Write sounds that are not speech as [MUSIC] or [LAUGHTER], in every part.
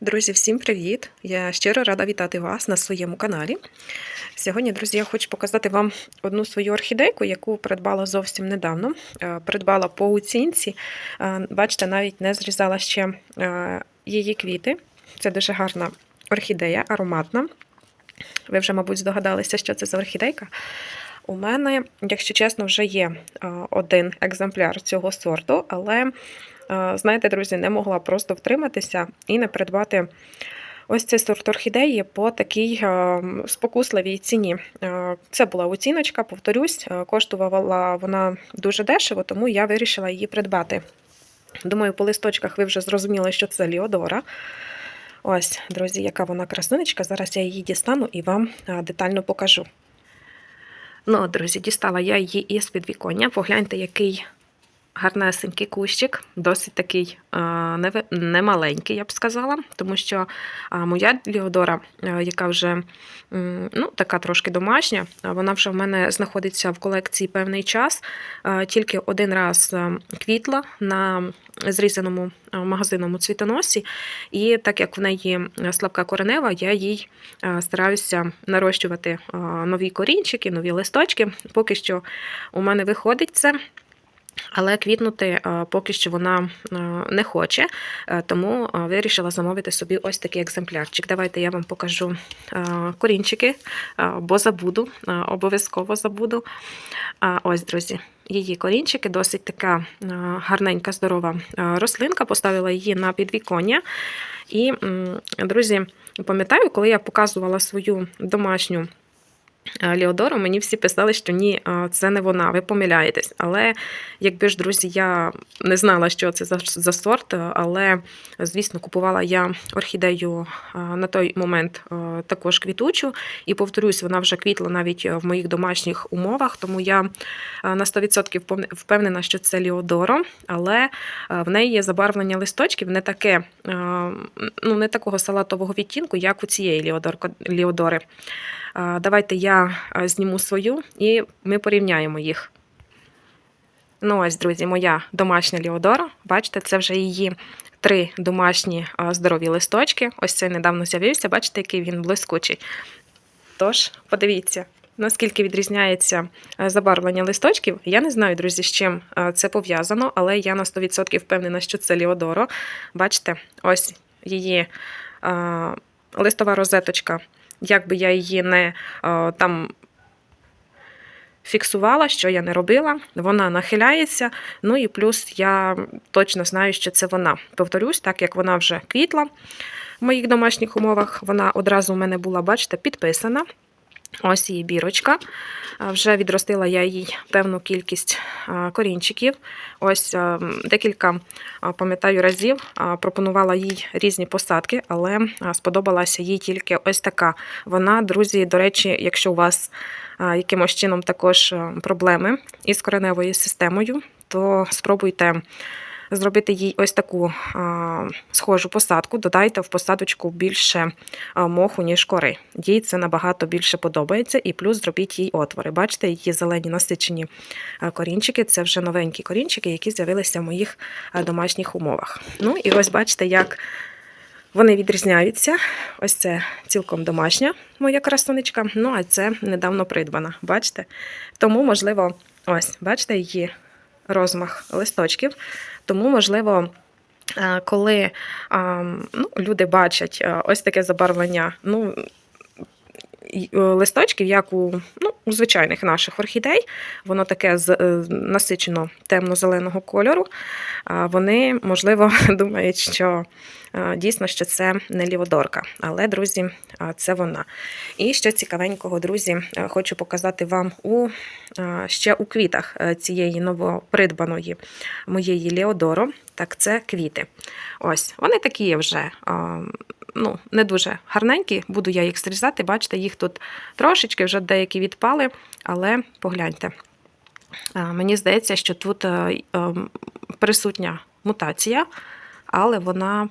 Друзі, всім привіт! Я щиро рада вітати вас на своєму каналі. Сьогодні, друзі, я хочу показати вам одну свою орхідейку, яку придбала зовсім недавно. Е, Придбала по оцінці. Е, Бачите, навіть не зрізала ще е, її квіти. Це дуже гарна орхідея, ароматна. Ви вже, мабуть, здогадалися, що це за орхідейка. У мене, якщо чесно, вже є один екземпляр цього сорту, але, знаєте, друзі, не могла просто втриматися і не придбати ось цей сорт орхідеї по такій е, спокусливій ціні. Е, Це була оціночка, повторюсь, е, коштувала вона дуже дешево, тому я вирішила її придбати. Думаю, по листочках ви вже зрозуміли, що це Ліодора. Ось, друзі, яка вона красунечка. Зараз я її дістану і вам е, детально покажу. Ну, друзі, дістала я її із підвіконня. Погляньте, який гарнесенький кущик, досить такий е, немаленький, я б сказала, тому що е, моя Ліодора, е, яка вже ну, така трошки домашня, вона вже в мене знаходиться в колекції певний час. Тільки один раз квітла на зрізаному магазинному цвітоносі, і так як в неї слабка коренева, я їй стараюся нарощувати нові корінчики, нові листочки. Поки що у мене виходить це. Але квітнути е, поки що вона е, не хоче, е, тому вирішила замовити собі ось такий екземплярчик. Давайте я вам покажу корінчики, бо забуду, обов'язково забуду. Ось, друзі, її корінчики, досить така гарненька, здорова рослинка. Поставила її на підвіконня. І, друзі, пам'ятаю, коли я показувала свою домашню. Е, Ліодору, мені всі писали, що ні, е, це не вона, ви помиляєтесь. Але якби ж, друзі, я не знала, що це за, за сорт, е, але, звісно, купувала я орхідею на той момент також квітучу. І повторюсь, вона вже квітла навіть в моїх домашніх умовах, тому я на 100% впевнена, що це Ліодоро, але в неї є забарвлення листочків не таке, ну, не такого салатового відтінку, як у цієї Ліодори. Давайте я е, зніму свою і ми порівняємо їх. Ну, ось, друзі, моя домашня Ліодора. Бачите, це вже її три домашні здорові листочки. Ось цей недавно з'явився. Бачите, який він блискучий. Тож, подивіться, наскільки відрізняється е, забарвлення листочків. Я не знаю, друзі, з чим е, це пов'язано, але я на 100% впевнена, що це Ліодоро. Бачите, ось її листова розеточка. Як би я її не там фіксувала, що я не робила, вона нахиляється. Ну і плюс я точно знаю, що це вона. Повторюсь, так як вона вже квітла в моїх домашніх умовах, вона одразу у мене була, бачите, підписана. Ось її бірочка. Вже відростила я їй певну кількість корінчиків. Ось декілька, пам'ятаю, разів пропонувала їй різні посадки, але сподобалася їй тільки ось така. Вона, друзі, до речі, якщо у вас якимось чином також проблеми із кореневою системою, то спробуйте зробити їй ось таку а, схожу посадку. Додайте в посадочку більше а, моху, ніж кори. Їй це набагато більше подобається, і плюс зробіть їй отвори. Бачите, її зелені насичені а, корінчики це вже новенькі корінчики, які з'явилися в моїх домашніх умовах. Ну і ось бачите, як. Вони відрізняються. Ось це цілком домашня моя красунечка. Ну, а це недавно придбана. Бачите? Тому, можливо, ось, бачите, її розмах листочків. Тому, можливо, е, коли ну, люди бачать е, ось таке забарвлення, ну, е, листочків, як у, ну, у звичайних наших орхідей, воно таке з, е, насичено темно-зеленого кольору. Вони, можливо, [LAUGHS] думають, що е, дійсно що це не ліводорка. Але, друзі, це вона. І що цікавенького, друзі, е, хочу показати вам у, ще у квітах е, цієї новопридбаної моєї Леодоро. Так, це квіти. Ось, вони такі вже. Ну, не дуже гарненькі, буду я їх зрізати. Бачите, їх тут трошечки вже деякі відпали, але погляньте. Мені здається, що тут е, е, присутня мутація, але вона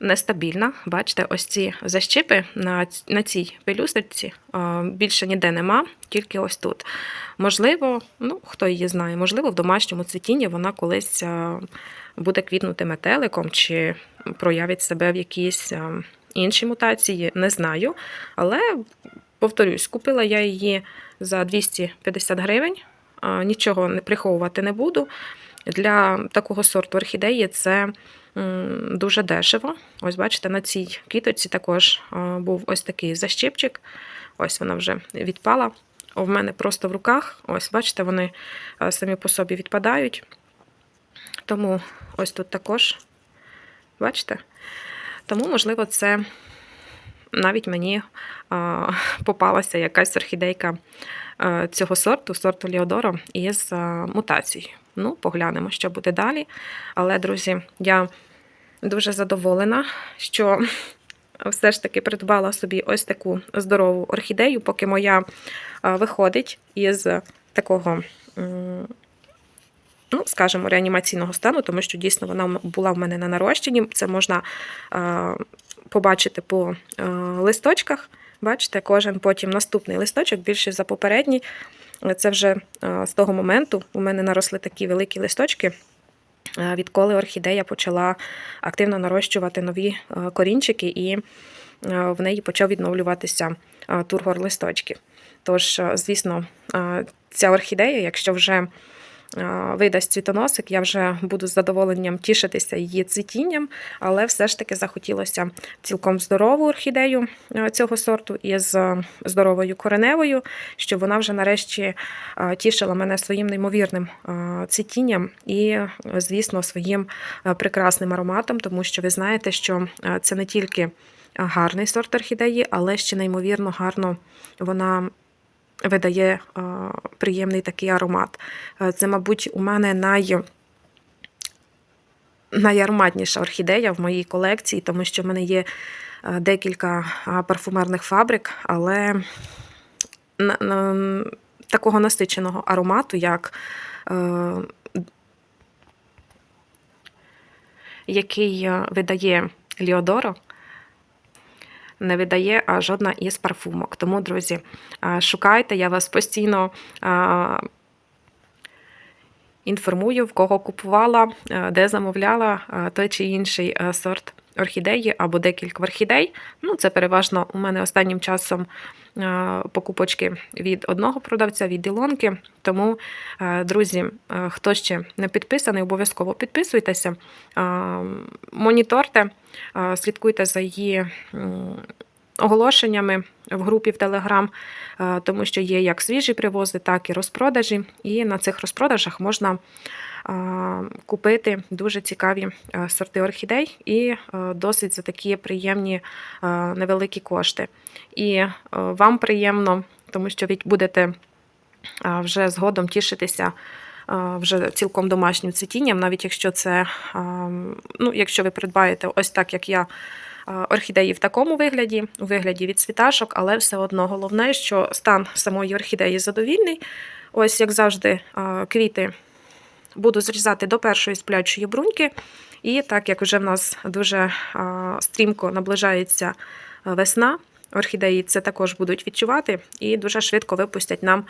нестабільна. Бачите, ось ці защипи на, на цій пелюсточці більше ніде нема, тільки ось тут. Можливо, ну хто її знає, можливо, в домашньому цвітінні вона колись буде квітнути метеликом чи проявить себе в якійсь іншій мутації, не знаю. Але повторюсь, купила я її за 250 гривень. Нічого не приховувати не буду. Для такого сорту орхідеї це дуже дешево. Ось бачите, на цій квіточці також був ось такий защипчик. Ось вона вже відпала. В мене просто в руках. Ось, бачите, вони самі по собі відпадають. Тому ось тут також, бачите? Тому, можливо, це навіть мені попалася якась орхідейка а, цього сорту, сорту Ліодоро, із а, мутацією. Ну, поглянемо, що буде далі. Але, друзі, я дуже задоволена, що [LAUGHS] все ж таки придбала собі ось таку здорову орхідею, поки моя виходить із такого. Ну, скажімо, реанімаційного стану, тому що дійсно вона була в мене на нарощенні. Це можна а, побачити по а, листочках. Бачите, кожен потім наступний листочок більше за попередній. Це вже з того моменту у мене наросли такі великі листочки. Відколи орхідея почала активно нарощувати нові корінчики, і в неї почав відновлюватися тургор листочків. Тож, звісно, ця орхідея, якщо вже видасть цвітоносик, я вже буду з задоволенням тішитися її цвітінням, але все ж таки захотілося цілком здорову орхідею цього сорту із здоровою кореневою, щоб вона вже нарешті тішила мене своїм неймовірним цвітінням і, звісно, своїм прекрасним ароматом, тому що ви знаєте, що це не тільки гарний сорт орхідеї, але ще неймовірно гарно вона видає а, приємний такий аромат. Е, Це, мабуть, у мене най... найароматніша орхідея в моїй колекції, тому що в мене є е, декілька парфумерних фабрик, але такого насиченого аромату, як е, який е, видає Ліодоро, не видає жодна із парфумок. Тому, друзі, шукайте, я вас постійно інформую, в кого купувала, де замовляла той чи інший сорт орхідеї або декілька орхідей. Ну, це переважно у мене останнім часом покупочки від одного продавця, від Ілонки. Тому, друзі, хто ще не підписаний, обов'язково підписуйтеся, моніторте, слідкуйте за її оголошеннями в групі в Телеграм, е, тому що є як свіжі привози, так і розпродажі. І на цих розпродажах можна е, купити дуже цікаві е, сорти орхідей і е, досить за такі приємні е, невеликі кошти. І вам приємно, тому що ви будете вже згодом тішитися. Вже цілком домашнім цвітінням, навіть якщо це, ну, якщо ви придбаєте ось так, як я, орхідеї в такому вигляді, у вигляді від цвіташок, але все одно головне, що стан самої орхідеї задовільний. Ось, як завжди, квіти буду зрізати до першої сплячої бруньки. І так як вже в нас дуже стрімко наближається е, весна, орхідеї це також будуть відчувати і дуже швидко випустять нам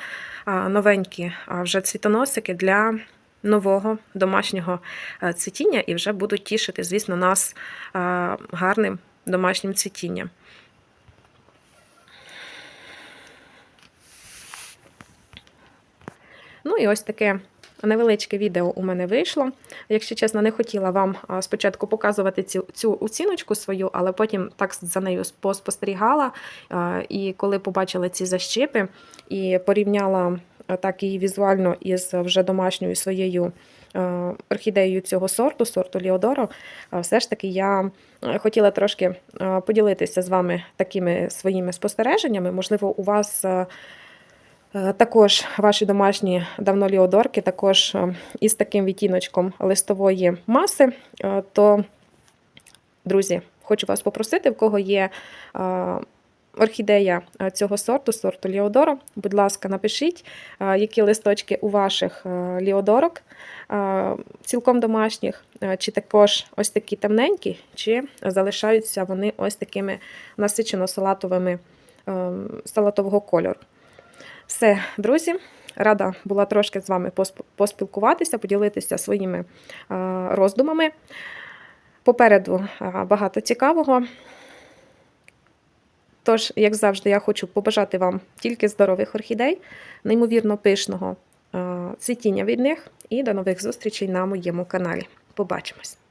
новенькі вже цвітоносики для нового домашнього е, цвітіння і вже будуть тішити, звісно, нас е, гарним домашнім цвітінням. Ну і ось таке невеличке відео у мене вийшло. Якщо чесно, не хотіла вам спочатку показувати цю, цю оціночку свою, але потім так за нею поспостерігала. І коли побачила ці защипи і порівняла так її візуально із вже домашньою своєю орхідеєю цього сорту, сорту Ліодоро, все ж таки я хотіла трошки поділитися з вами такими своїми спостереженнями. Можливо, у вас. Е, Також ваші домашні давно ліодорки, також е, із таким відтіночком листової маси. Е, То, друзі, хочу вас попросити, в кого є орхідея цього сорту, сорту Ліодоро. Будь ласка, напишіть, які листочки у ваших ліодорок, цілком домашніх, чи також ось такі темненькі, чи залишаються вони ось такими насичено салатовими е, салатового кольору. Все, друзі, рада була трошки з вами поспілкуватися, поділитися своїми е, роздумами. Попереду е, багато цікавого. Тож, як завжди, я хочу побажати вам тільки здорових орхідей, неймовірно пишного е, цвітіння від них і до нових зустрічей на моєму каналі. Побачимось!